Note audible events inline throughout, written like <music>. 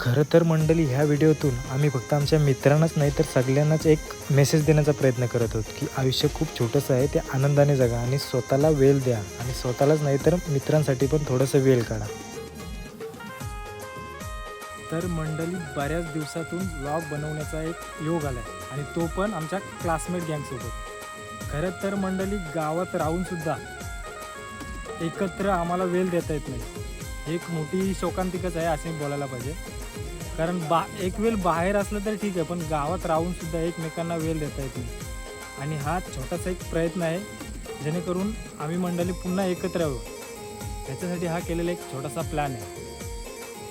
खरं तर मंडळी ह्या व्हिडिओतून आम्ही फक्त आमच्या मित्रांनाच नाही तर सगळ्यांनाच एक मेसेज देण्याचा प्रयत्न करत आहोत की आयुष्य खूप छोटंसं आहे ते आनंदाने जगा आणि स्वतःला वेळ द्या. आणि स्वतःलाच नाही तर मित्रांसाठी पण थोडंसं वेळ काढा. तर मंडळी बऱ्याच दिवसातून व्लॉग बनवण्याचा एक योग आला आहे आणि तो पण आमच्या क्लासमेट गँगसोबत खरं तर मंडळी गावात राहूनसुद्धा एकत्र आम्हाला वेळ देता येत नाही. एक मोठी शोकांतिकच आहे असे बोलायला पाहिजे. कारण बा एक वेळ बाहेर असलं तर ठीक आहे पण गावात राहूनसुद्धा एकमेकांना वेळ देता येत नाही. आणि हा छोटासा एक प्रयत्न आहे जेणेकरून आम्ही मंडळी पुन्हा एकत्र यावं त्याच्यासाठी हा केलेला एक छोटासा प्लॅन आहे.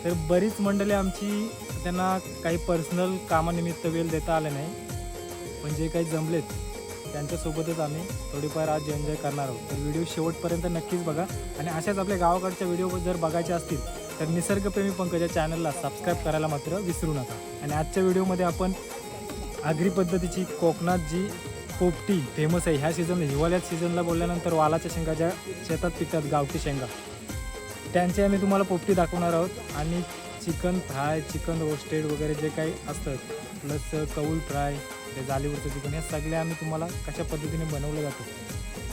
तर बरीच मंडळी आमची त्यांना काही पर्सनल कामानिमित्त वेळ देता आले नाही पण जे काही जमलेत त्यांच्यासोबतच आम्ही थोडीफार आज एन्जॉय करणार आहोत. तर व्हिडिओ शेवटपर्यंत नक्कीच बघा. आणि अशाच आपल्या गावाकडच्या व्हिडिओ जर बघायचे असतील तर निसर्गप्रेमी पंकजा चॅनलला सबस्क्राईब करायला मात्र विसरू नका. आणि आजच्या व्हिडिओमध्ये आपण आगरी पद्धतीची कोकणात जी पोपटी फेमस आहे. ह्या सीझन हिवाळ्यात सीझनला बोलल्यानंतर वालाच्या शेंगा ज्या शेतात पिकतात गावठी शेंगा त्यांची आम्ही तुम्हाला पोपटी दाखवणार आहोत. आणि चिकन फ्राय चिकन रोस्टेड वगैरे जे काही असतं प्लस कौल फ्राय ते जालीवरचं चिकन हे सगळे आम्ही तुम्हाला कशा पद्धतीने बनवलं जातं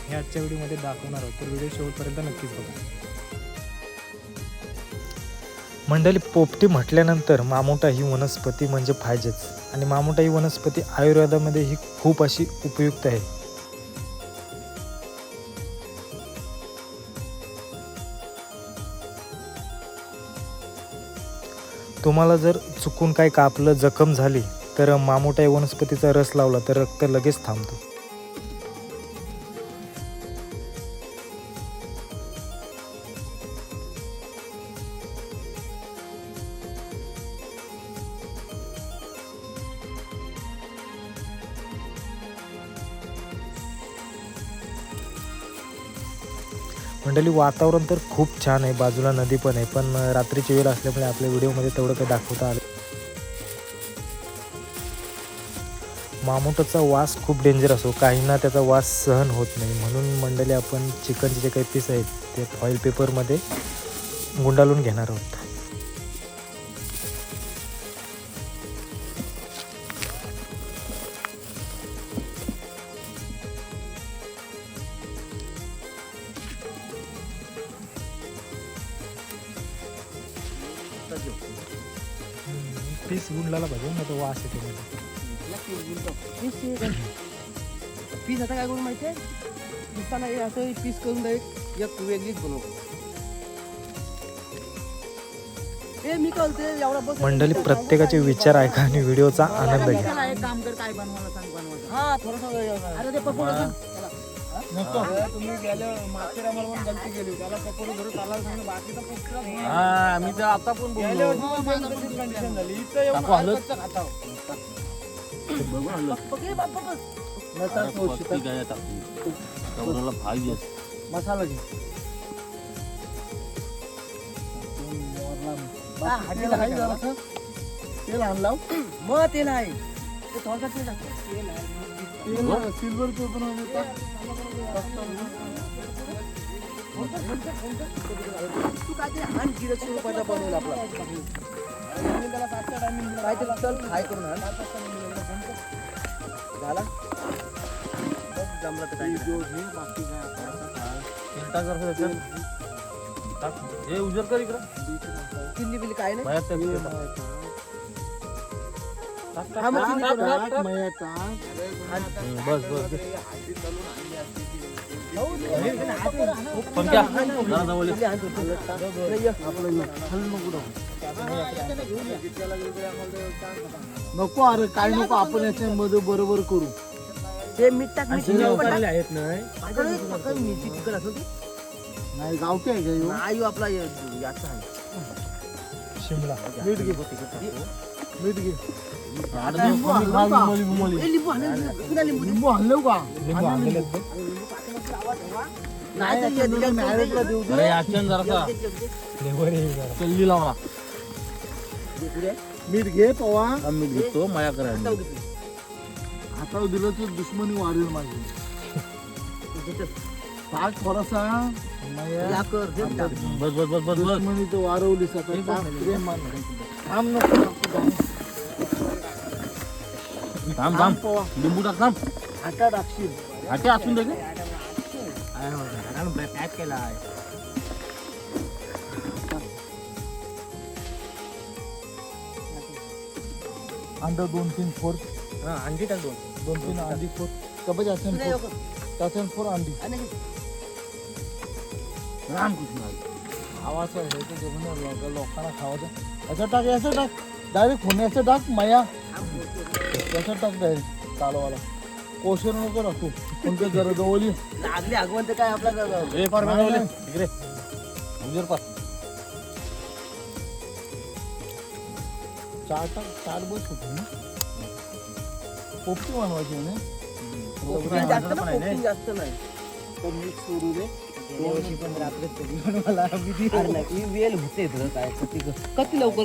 हे आजच्या व्हिडिओमध्ये दाखवणार आहोत. तर व्हिडिओ शेवटपर्यंत नक्कीच बघा. मंडळी पोपटी म्हटल्यानंतर मामोटा ही वनस्पती म्हणजे पाहिजेच आणि मामोटा ही वनस्पती आयुर्वेदामध्ये ही खूप अशी उपयुक्त आहे. तुम्हाला जर चुकून काय कापलं जखम झाली तर मामोटा या वनस्पतीचा रस लावला तर रक्त लगेच थांबतो. मंडळी वातावरण तर खूप छान आहे. बाजूला नदी पण आहे. पण रात्रीची वेळ असल्यामुळे आपल्या व्हिडिओमध्ये तेवढं काही दाखवता आलं मामोटाचा वास खूप डेंजर असो काहींना त्याचा वास सहन होत नाही. म्हणून मंडळी आपण चिकनचे जे काही पीस आहेत ते फॉईल पेपरमध्ये गुंडाळून घेणार आहोत. पीस गुंडाला पाहिजे मग तो वास येतो पीस आता काय करून माहितीये? दिसताना हे असं पीस करून डायरेक्ट एक वेगळीच बनवतो ए मी कळते एवढा बस. मंडळी प्रत्येकाचे विचार ऐका आणि व्हिडिओचा आनंद घ्या. काम कर काय बनवायला सांग बनवायचं हा थोडस अरे ते पकोडा तुम्ही गेल्या मागच्या टायमाला पण गलती केली. त्याला पकोडा धरून चालायला सांगितलं बाकीचा पकोडा हा मी तर आता पण बोललो. कंडिशन झाली. इथं येऊन टाकू हलत? खाता. मसाला घे. हा, हाताला आहे जरासं. तेल आणलाव मग तेल आहे. ते थोडंसं तेल तू काय ते आण दीडशे रुपयाचा बनवला आपला काय ते चल फ्राय करून आण झाला बस जमलं तर काय हे उजर कर इकडं चिल्ली बिल्ली काय नाही. बस बस तू. नको अरे काय नको आपण याच्यामध्ये बरोबर करू. हे मीठ टाक आहेत ती. नाही गावठी आहे का हो, आपला याचा आहे. शिमला. मीठ घे. मीठ घे. लिंबू आणि खा, लिंबू, लिंबू, लिंबू. ए, लिंबू आणा, लिंबू. किती लिंबू दे? लिंबू आणलं का? लिंबू आणलेले आहेत बघ. नाही तर ये, तुला मॅरेजला देऊ दे अरे याच्यानं जरासा फ्लेवर येईल जरा. चल्ली लावला. मीठ घे पवा. आम्ही घेतो माया करायला आता दिलं तर दुश्मनी वाढेल माझी. टाक थोडासा. बस बस बस बस बस. दुश्मनी तर टाक प्रेमाने थांब नको नको जाऊ. थांब थांब. लिंबू टाक थांब. आता टाकशील. हाते असून दे ग. पॅक केला आहे. अंडा दोन तीन फोर. हा अंडी टाक दोन. दोन तीन अंडी फोर. कबज असेल फोर. त्याच्यान फोर अंडी. रामकृष्ण हे जेवण लोकांना खावायचं टाक याचं टाक. डायरेक्ट होण्याचं टाक माया. याचं टाक डायरेक्ट कालवाला कोशर नको राखू कोणत्या जरा जवळ ये. लागली आगवंत काय आपला नाही. नाही. इकडे. उजेड पार. चार टाक चार बस होते ना पोपटी बनवायची म्हणे जास्त पण ना. जास्त नाही तर मीठ सोडू दे देवाशी पण रात्री नाही वेल होते तुला काय कधी कधी लवकर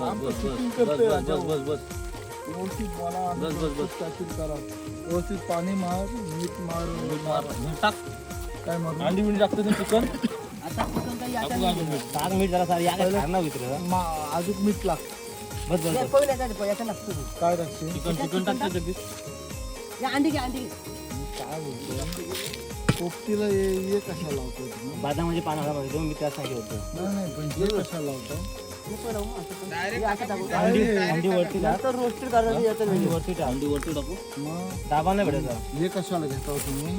लागतं करतोय राजाभाऊ. व्यवस्थित बोला आणि बस, बस, बस. व्यवस्थित करा. व्यवस्थित पाणी मार मीठ मार मीठ. काय मारू? अंडी बिंडी टाकतो ना चिकन? टाकू का मीठ? टाक मीठ जरा सारी याला खाणार वित्र मा अजून मीठ लाग बस बस काय टाकशील चिकन चिकन टाकतो जगदीश काय बोलतो पोपटीला हे हे कशाला लावतो तुम्ही? बदामाचे पान पाहिजे मी त्याच सांगितलं होतं. नाही नाही पण हे कशाला लावतो अंडी अंडी वरती टाक. रोस्टेड करायला अंडी वरती टाक. अंडी वरती टाकू. मग? दाबा नाही भेटायचा हे कशाला घेता हो तुम्ही?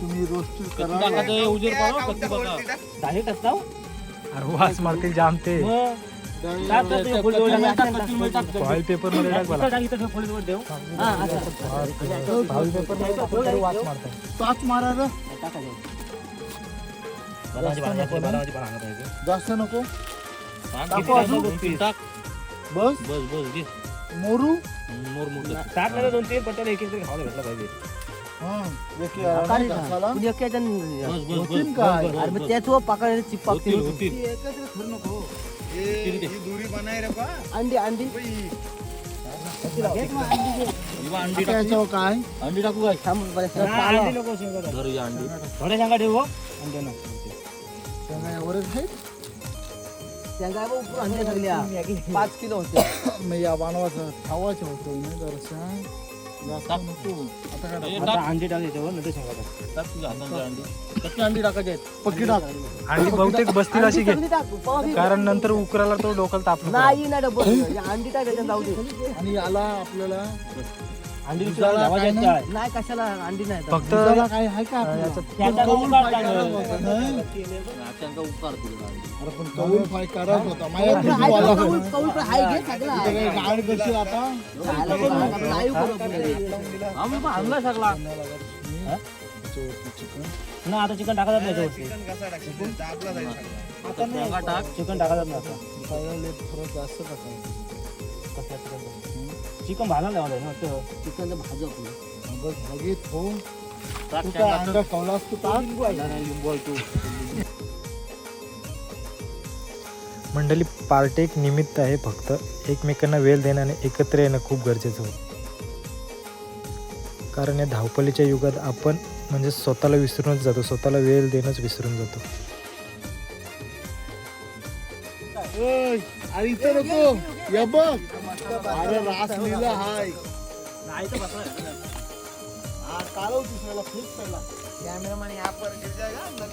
तुम्ही रोस्टेड कधी करा. टाकायचं उजेड पाहा कधी बघा डायरेक्ट टाकता अरे वास मारतील जाम ते. डायरेक्ट टाक टाक ते फुल जोडला टाक, कच्ची मीठ टाक. फॉईल पेपरमध्ये टाक मला टाक इथं फुल जोड देऊ. हा असं फॉईल पेपरमध्ये टाकून तरी वास मारतात. टाच मारा रे. बदामाचे पान घातले, बदामाचे पान हाणलं पाहिजे जास्त नको. टाक, टाकू अजून? टाकू? टाक. बस. बस बस घे. मोरू. मोर मोठं. टाक नाही तर दोन तीन पट्ट्याला एक एक तरी खायला भेटलं पाहिजे. हा. घासाला. बस बस बस होतीन काय? बस, बस, बस. त्याच पकडा चिपकते होतील, होतील. अंडी अंडी. इवा अंडी आता टाकू. याच्यावर काय? अंडी टाकू काय? अंडी नको शेंगा धर ही अंडी. थोड्या शेंगा ठेवू अंडे ना शेंगा यावरच सगळ्या पाच किलो होते. मी या खावायचं होतं नाही जरासं. जास्त नको आता काय हे टाकू? टाक. आता अंडी टाक याच्यावर अंडी. कच्ची अंडी टाकायची आहेत. पक्की टाक. आणि बहुतेक बसतील अशी घे. कारण नंतर उकराला तो डोक्याला ताप नको. नाही ना डबल अंडी टाक याच्यात जाऊ दे. आणि याला आपल्याला अंडी दुधाला काय. नाही? नाही कशाला अंडी नाही फक्त दुधाला काय आहे का आपल्याला? त्याचा कौल उकार फ्राय टाकलं. करायचा होता, नाही? नाच्यांका उकार तुला अंडी. अरे पण कौल फ्राय करायचा होता माझ्या कौल तुझी फ्राय, वाला कौल- होता. कौल फ्राय आहे, घे सगळं इथे आहे. काय गाड करशील आता करू आपण. चिकन ना आता चिकन टाकत नाही टाक चिकन टाकत आता थोडं जास्त टाकायचं चिकन चिकन भाजा लावलं ना चिकन भाजू आपण. बस भागीत हो टाक तू काय. अंडा खावलास तू? टाक नाही, नाही, लिंबू आहे तू. मंडळी पार्टी एक निमित्त आहे फक्त. एकमेकांना वेळ देणं आणि एकत्र येणं खूप गरजेचं होतं. कारण या धावपळीच्या युगात आपण म्हणजे स्वतःला विसरूनच जातो. स्वतःला वेळ देणंच विसरून जातो. ओय, अरे इथे नको. या बघ. अरे रास लिहिला हाय. हा कालव दुसऱ्याला फ्लिप केला कॅमेरामॅन या पर गिर जाएगा अंडा.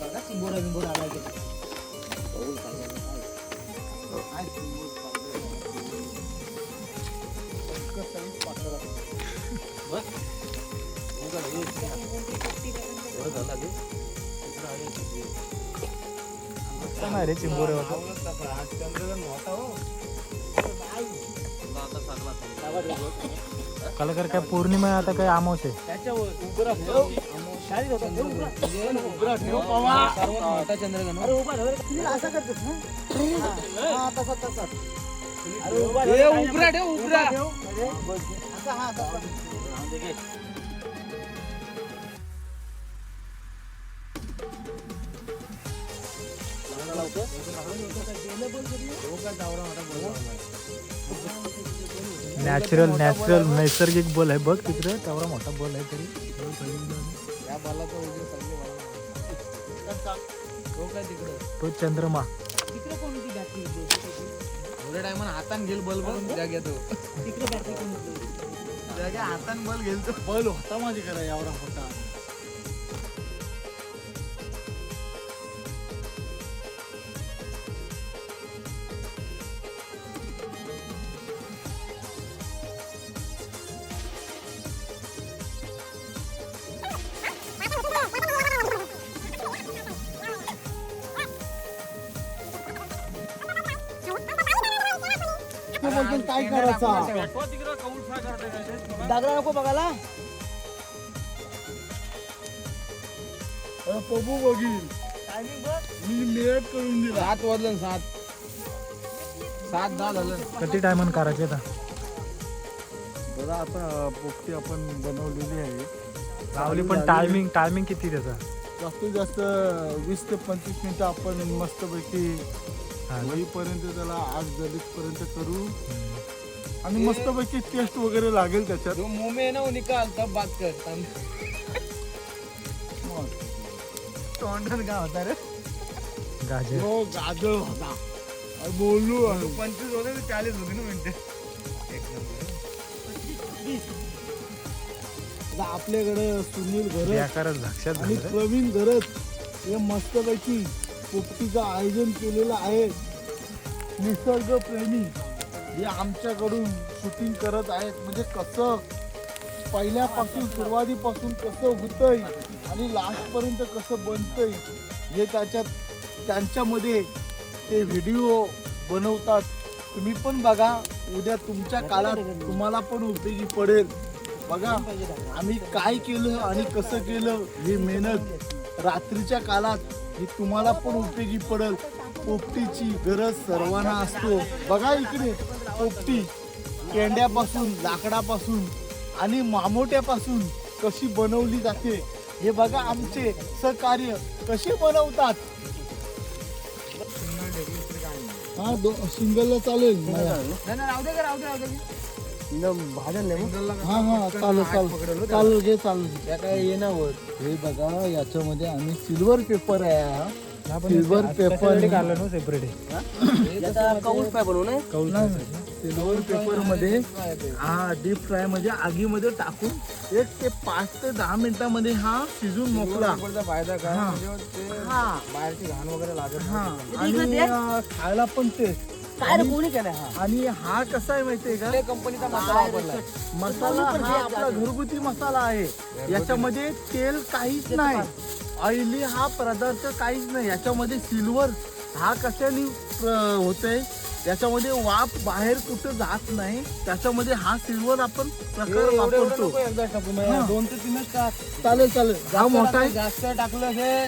बघा चिंबोरा बिंबोरा आला की. काय सुंदर चाललंय. आहे. नाही रे चिंबोरे होतं कलाकार काय पौर्णिमा आता काय आमवते आहे ठेव उभं नॅचरल नॅचरल नैसर्गिक बल आहे. बघ तिकडे तेवढा मोठा बल आहे तरी. तो काय तिकडं तो चंद्रमा. तिकडे कोणती बॅटरी एवढ्या टायमान हातान घेल बल्ब जाग्या तो तिकडे बॅटरी जाग्या हातान बल्ब घेल तो बल होता माझी करा एवढा होता काय करायचा? दागडा नको बघायला. अरे पबू बघील मी लेट करून दिला. सात वाजलं सात. सात दहा झालं. किती टायमान करायचे आता? बघा आता पोपटी आपण बनवलेली आहे. लावली पण टायमिंग टायमिंग किती त्याचा? जास्तीत जास्त वीस ते पंचवीस मिनिटं आपण मस्तपैकी हा? होईपर्यंत त्याला आग पर्यंत करू. आणि मस्तपैकी टेस्ट वगैरे लागेल त्याच्यात. जो मुंह में है ना वो निकाल तब बात कर तोंडन का होता रे? गाजर. हो गाजर होता. अरे बोलू. पंचवीस होते ते चाळीस होते ना मिनिटे. आता आपल्याकडे सुनील घरत बेकारच लक्षात आणि झालं. रे. प्रवीण घरत हे मस्तपैकी पोपटीचं आयोजन केलेलं आहे. निसर्ग प्रेमी हे आमच्याकडून शूटिंग करत आहेत. म्हणजे कसं पहिल्यापासून सुरुवातीपासून कसं होतंय आणि लास्टपर्यंत कसं बनतंय हे त्याच्यात त्यांच्यामध्ये ते व्हिडिओ बनवतात. तुम्ही पण बघा उद्या तुमच्या काळात तुम्हाला पण उपयोगी पडेल. बघा आम्ही काय केलं आणि कसं केलं ही मेहनत रात्रीच्या काळात ही तुम्हाला पण उपयोगी पडेल. पोपटीची गरज सर्वांना असतो. बघा इकडे पोपटी केंड्यापासून लाकडापासून आणि मामोट्यापासून कशी बनवली जाते. हे बघा आमचे सहकार्य कसे बनवतात. हा दो सिंगलला चालेल. नाही नाही, राहू दे का राहू दे राहू दे. हा हा चालेल चालेल. चालेल घे चालेल. त्या काय येणं होत हे बघा याच्यामध्ये आम्ही सिल्वर पेपर आहे हा. सिल्वर पेपर त्याच्यासाठी काढलं ना सेपरेट कौल बनवू कौल सिल्वर पेपरमध्ये हा डीप फ्रायमध्ये आगीमध्ये टाकून एक ते पाच ते दहा मिनिटामध्ये हा शिजून मोकळा. पेपरचा फायदा काय? हा. म्हणजे हा. बाहेरची घाण वगैरे लागत हा. नाही. आणि खायला पण टेस्ट काय रे कोणी केलं हा. आणि हा कसा आहे माहितीये का? कंपनीचा मसाला मसाला हा आपला घरगुती मसाला आहे. याच्यामध्ये तेल काहीच नाही. ऑइली हा पदार्थ काहीच नाही. याच्यामध्ये सिल्वर हा कशाने होतोय? याच्यामध्ये वाफ बाहेर कुठं जात नाही. त्याच्यामध्ये हा सिल्वर आपण प्रकार वापरतो. दोन ते तीनच टाक. चालेल चालेल. हा मोठा आहे. जास्त टाकलं हे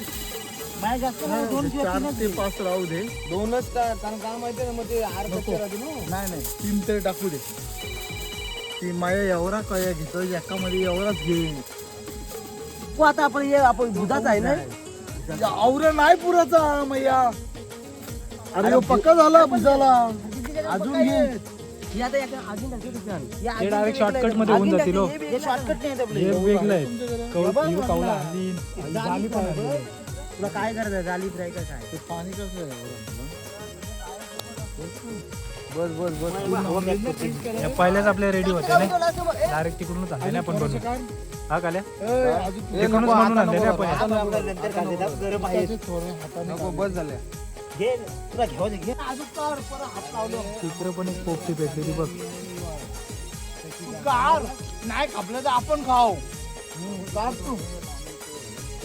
नाही जास्त नाही, दोन किंवा चार तीनच ते. पाच राहू दे. दोनच कारण काय माहितीये ना मग ते हार नको. कच्चे राहते ना. नाही नाही. तीन तरी टाकू दे. ती माया एवढा कया घेतो एकामध्ये एवढाच घेईन. हो, आता आपण हे आपण दुधाच आहे ना? आवरा नाही पुराचा मैया. अरे ह्यो पक्का झाला भुजाला अजून घे. हे आता एका आगीन टाकते दुसऱ्या आण. हे आगीन direct टाकते, shortcut इकडे मध्ये होऊन जातील, हो. हे शॉर्टकट नाही हे. वेगळं आहे. ही जाली पण. तुला काय करायचं जाली फ्राय का काय? ते पाणी कसं आहे एवढं? बस बस बस. पहिल्याच आपल्या रेडी होते ना डायरेक्ट तिकडूनच आणले ना आपण बनवून हा काल्या? तिकडूनच बनवून आणले ना आपण? त्याचे थोडे हाताने नको बस झाल्या तिकडे पण एक पोपटी पेटलेली बघ. कार नाही खापलं तर आपण खाऊ. कार तू.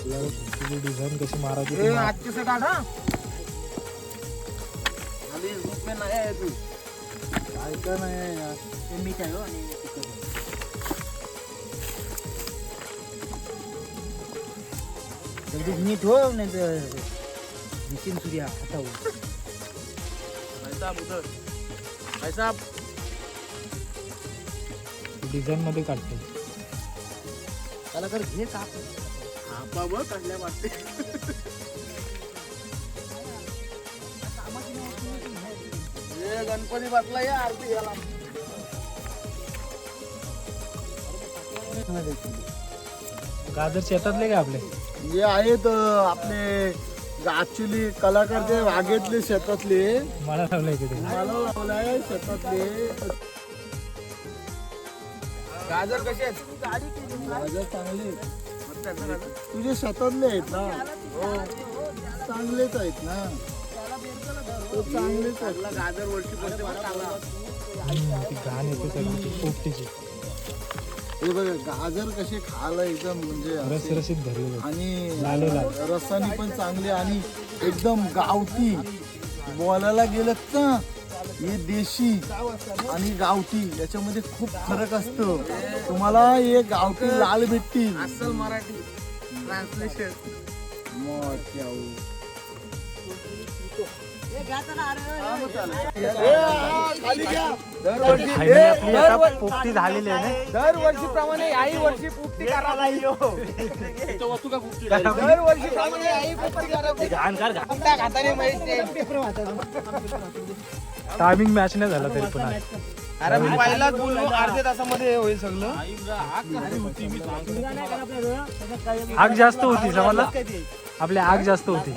डिझाईन कशी मारायची हा? ऐका नाही. हे मीठ आहे हो नीट हो नाही तर सूर्या हटाऊ डिझाईन मध्ये काढते. त्याला कर घे का ए, गणपती बसला या आरती घ्यायला गाजर शेतातले का आपले? जे आहेत अं, आपले ऍक्च्युली कलाकार जे वाघेतले शेतातले. मला लावलं इकडे. मला लावलाय शेतातले. गाजर कसे आहेत? गाजर चांगले आहेत. तुझे शेतातले आहेत ना. हो. चांगलेच आहेत ना. तो चांगलेच आहेत. गाजर वरची हम्म, ती घाण येते सगळी पोपटीची हे बघा गाजर कसे खायला एकदम म्हणजे आणि. रसानी पण चांगले आणि एकदम गावठी बोलायला गेलं ना हे देशी आणि गावठी याच्यामध्ये खूप फरक असतो. तुम्हाला हे गावठी लाल भेटतील. अस्सल मराठी. ट्रान्सलेशन हो. आता पोपटी झालेली आहे दरवर्षी प्रमाणे याही वर्षी पुपटी करायला येऊ काय दरवर्षी प्रमाणे याही पुपटी करायला पुपट्या हाताने माहिती टायमिंग मॅच नाही झाला तरी पण आज. अरे मी पहिलाच बोललो अर्ध्या तासामध्ये होईल सगळं. आग जास्त होती समजला? आपली आग जास्त होती.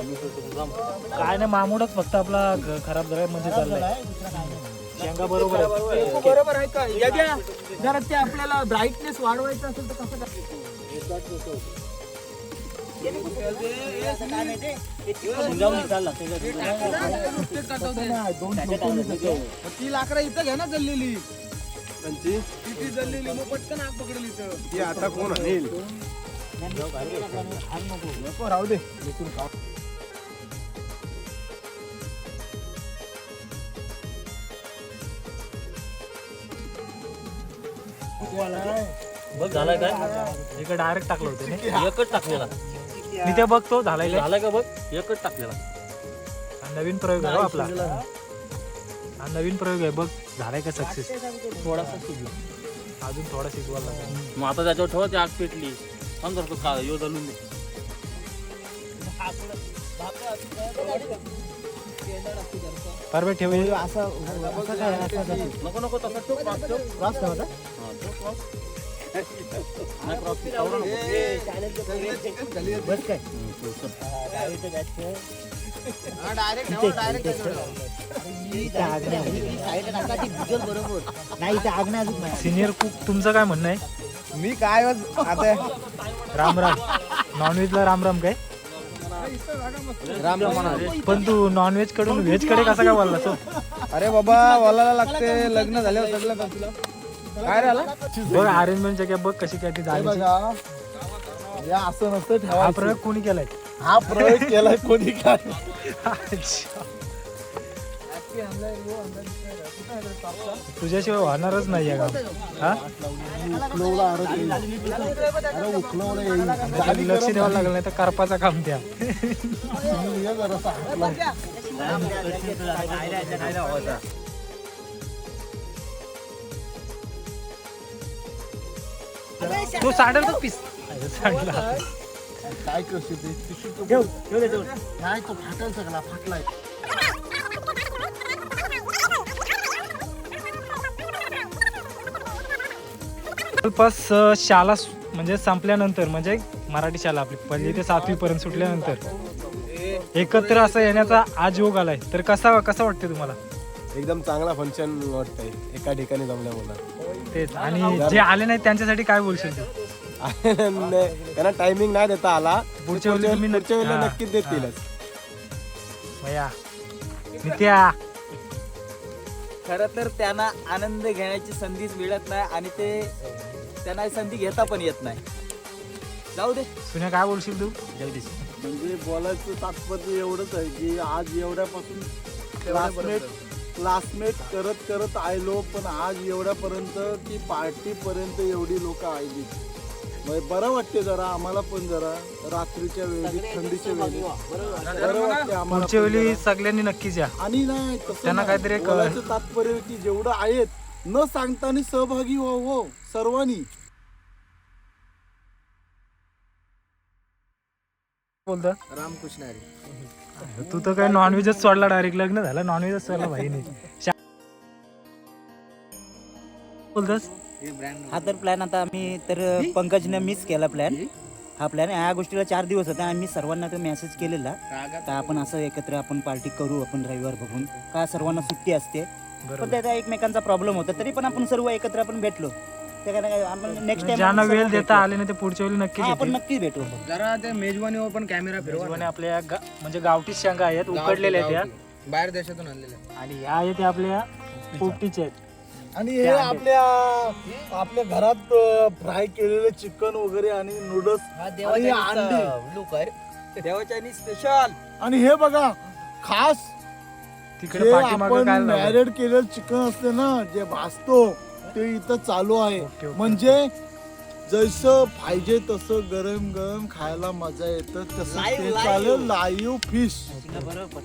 काय नाही मामूडच फक्त आपला ग- खराब झालाय म्हणजे चाललाय. शेंगा बरोबर. बरोबर आहे का? याद्या जरा ते आपल्याला ब्राईटनेस वाढवायचं असेल तर कसं ती लाकडं इथं घ्या ना जळलेली. ती जळलेली. मग पटकन आग पकडेल इथं. आता कोण आणेल? नको राहू दे. बघ झालाय काय? इकडे डायरेक्ट टाकलं होतं <laughs> एकच टाकलेला. मी ते बघतो झालाय झालाय का बघ? एकच टाकलेला. नवीन प्रयोग आहे आपला. हा नवीन प्रयोग आहे बघ. झालाय का सक्सेस थोडासा शिजला अजून थोडा शिजवायला लागेल. मग आता त्याच्यावर ठेवा आग पेटली. सांग करतो का यो जळून दे परवा ठेव हे. नको नको तसा ठेव हा, नाही, इथं आग नाही अजून सिनियर कुक तुमचं काय म्हणणं आहे? मी काय आता राम राम. नॉनव्हेजला राम राम काय? राम राम पण तू नॉनव्हेजकडून व्हेजकडे कसा काय बोलला तो अरे बाबा वलाला लागते लग्न झाल्यावर सगळं काय राहिला? बघ अरेंजमेंटच्या काय बघ कशी काय ती हे झाली बघा. हे असं नसतं हा ठेवायचं प्रयोग कोणी केलाय? हा प्रयोग केलाय कोणी काय? तुझ्याशिवाय होणारच नाही हा? त्याच्यात लक्ष द्यावं लागलं नाही तर करपाचा काम द्या. तो सांडेल का पीस. सांडला. काय कशी ते? पिशवी तो- नाही तो फाटेल सगळा फाटलाय. जवळपास अ, सु- म्हणजे संपल्यानंतर म्हणजे मराठी शाळा आपली पहिली ते सातवी पर्यंत सुटल्यानंतर. एकत्र असं येण्याचा आज योग आलाय. तर कसा कसा वाटते तुम्हाला? एकदम चांगला फंक्शन वाटतंय. एका ठिकाणी जमल्या मला तेच. आणि जे आले नाहीत त्यांच्यासाठी काय बोलशील तू? त्यांना टायमिंग नाही देता आला. पुढच्या वेळी तुम्ही पुढच्या वेळेला हा, नक्कीच देतीलच. भैया नित्या. खर तर त्यांना आनंद घेण्याची संधीच मिळत नाही आणि ते त्यांना संधी घेता पण येत नाही. जाऊ दे. सुन्या काय बोलशील तू? जगदीश म्हणजे बोलायचं तात्पर्य एवढंच आहे की आज एवढ्यापासून क्लासमेट क्लासमेट करत करत आयलो पण आज एवढ्यापर्यंत की पार्टीपर्यंत एवढी लोक आली म्हणजे बरं वाटते जरा आम्हाला पण जरा रात्रीच्या वेळी थंडीच्या वेळी. बरं वाटते. आम्हाला पुढच्या पण वेळी जरा. सगळ्यांनी नक्कीच या. आणि नाही तसं त्यांना नाही. काहीतरी एक- बोलायचं तात्पर्य की जेवढं आहेत न सांगताना सहभागी हो हो सर्वांनी. बोलतो. रामकृष्ण हरी. तू तर काय नॉनव्हेजच सोडला डायरेक्ट लग्न झालं नॉनव्हेजच सोडला भाई नाही बोलतोस? हा तर प्लॅन आता आम्ही तर पंकजने मिस केला प्लॅन हा? प्लॅन ह्या गोष्टीला चार दिवस होता. आणि मी सर्वांना तो मेसेज केलेला. का आपण असं एकत्र आपण पार्टी करू आपण रविवार बघून. का सर्वांना सुट्टी असते. पण त्याचा एकमेकांचा प्रॉब्लेम होता तरी पण आपण सर्व एकत्र आपण भेटलो. आपण नेक्स्ट ज्यांना वेळ देता आले नाही ते पुढच्या वेळी नक्कीच आपण. नक्कीच भेटू. जरा त्या मेजवानीवर पण कॅमेरा मेजवानी आपल्या गा- म्हणजे गावठी शेंगा आहेत उकडलेल्या आहेत त्या बाहेर देशातून आणलेल्या आणि ह्या आहेत त्या आपल्या पोपटीच्या आहेत. आणि हे आपल्या आपल्या घरात फ्राय केलेले चिकन वगैरे आणि नूडल्स आणि अंडी. लुक आहे देवाच्या स्पेशल आणि हे बघा खास तिकडे जे पाठीमागं आपण लावलंय? मॅरिनेट केलेलं चिकन असते ना जे भाजतो ते इथं चालू आहे. म्हणजे जसं पाहिजे तसं गरम गरम खायला मजा येतं तसं ते. चालेल लाईव्ह फिश बरोबर